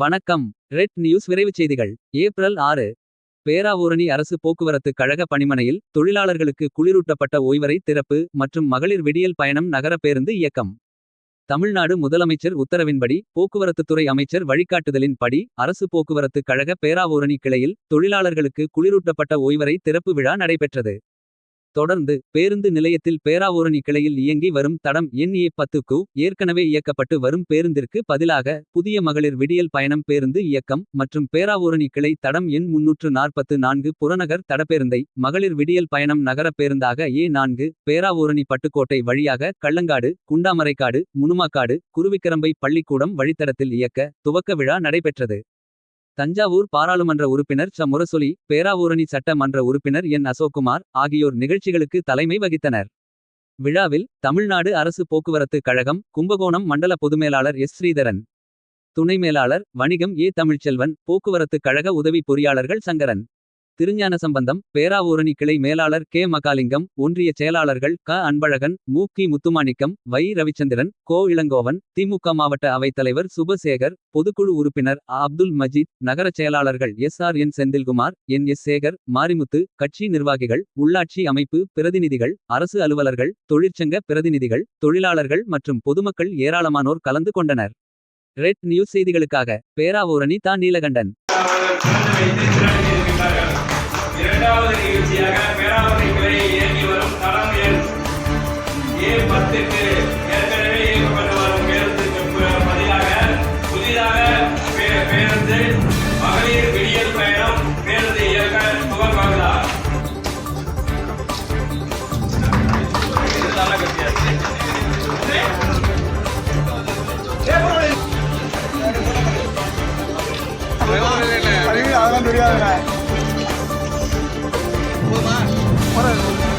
வணக்கம். Red news விரைவுச் செய்திகள். ஏப்ரல் ஆறு. பேராவூரணி அரசு போக்குவரத்து கழக பணிமனையில் தொழிலாளர்களுக்கு குளிரூட்டப்பட்ட ஓய்வறை திறப்பு மற்றும் மகளிர் விடியல் பயணம் நகர பேருந்து இயக்கம். தமிழ்நாடு முதலமைச்சர் உத்தரவின்படி போக்குவரத்துத்துறை அமைச்சர் வழிகாட்டுதலின் படி அரசு போக்குவரத்து கழக பேராவூரணி கிளையில் தொழிலாளர்களுக்கு குளிரூட்டப்பட்ட ஓய்வறை திறப்பு விழா நடைபெற்றது. தொடர்ந்து பேருந்து நிலையத்தில் பேராவூரணி கிளையில் இயங்கி வரும் தடம் எண் ஏ பத்துக்கு ஏற்கனவே இயக்கப்பட்டு வரும் பேருந்திற்கு பதிலாக புதிய மகளிர் விடியல் பயணம் பேருந்து இயக்கம் மற்றும் பேராவூரணி கிளை தடம் எண் முன்னூற்று நாற்பத்து நான்கு புறநகர் தடப்பேருந்தை மகளிர் விடியல் பயணம் நகர பேருந்தாக ஏ நான்கு பேராவூரணி பட்டுக்கோட்டை வழியாக கள்ளங்காடு குண்டாமரைக்காடு முனுமாக்காடு குருவிக்கரம்பை பள்ளிக்கூடம் வழித்தடத்தில் இயக்க துவக்க விழா நடைபெற்றது. தஞ்சாவூர் பாராளுமன்ற உறுப்பினர் ச. முரசொலி பேராவூரணி சட்ட மன்ற உறுப்பினர் என். அசோக்குமார் ஆகியோர் நிகழ்ச்சிகளுக்கு தலைமை வகித்தனர். விழாவில் தமிழ்நாடு அரசு போக்குவரத்து கழகம் கும்பகோணம் மண்டல பொதுமேலாளர் எஸ். ஸ்ரீதரன் துணை மேலாளர் வணிகம் ஏ. தமிழ்ச்செல்வன் போக்குவரத்து கழக உதவி பொறியாளர்கள் சங்கரன் திருஞான சம்பந்தம் பேராவூரணி கிளை மேலாளர் கே. மகாலிங்கம் ஒன்றிய செயலாளர்கள் க. அன்பழகன் மு. கி. முத்துமாணிக்கம் வை. ரவிச்சந்திரன் கோ. இளங்கோவன் திமுக மாவட்ட அவைத்தலைவர் சுபசேகர் பொதுக்குழு உறுப்பினர் அப்துல் மஜீத் நகரச் செயலாளர்கள் S. R. N. Senthilkumar N. S. Sekar Marimuthu கட்சி நிர்வாகிகள் உள்ளாட்சி அமைப்பு பிரதிநிதிகள் அரசு அலுவலர்கள் தொழிற்சங்க பிரதிநிதிகள் தொழிலாளர்கள் மற்றும் பொதுமக்கள் ஏராளமானோர் கலந்து கொண்டனர். ரெட் நியூஸ் செய்திகளுக்காக பேராவூரணி தா. நீலகண்டன். ஏ ஏற்கனவே இயக்கப்பட்டு வரும் பேருந்துக்கு பதிலாக புதிதாக பேருந்து மகளிர் விடியல் பயணம் பேருந்து இயக்க துவங்குவதா அதெல்லாம் நல்ல போதுமா அதெல்லாம்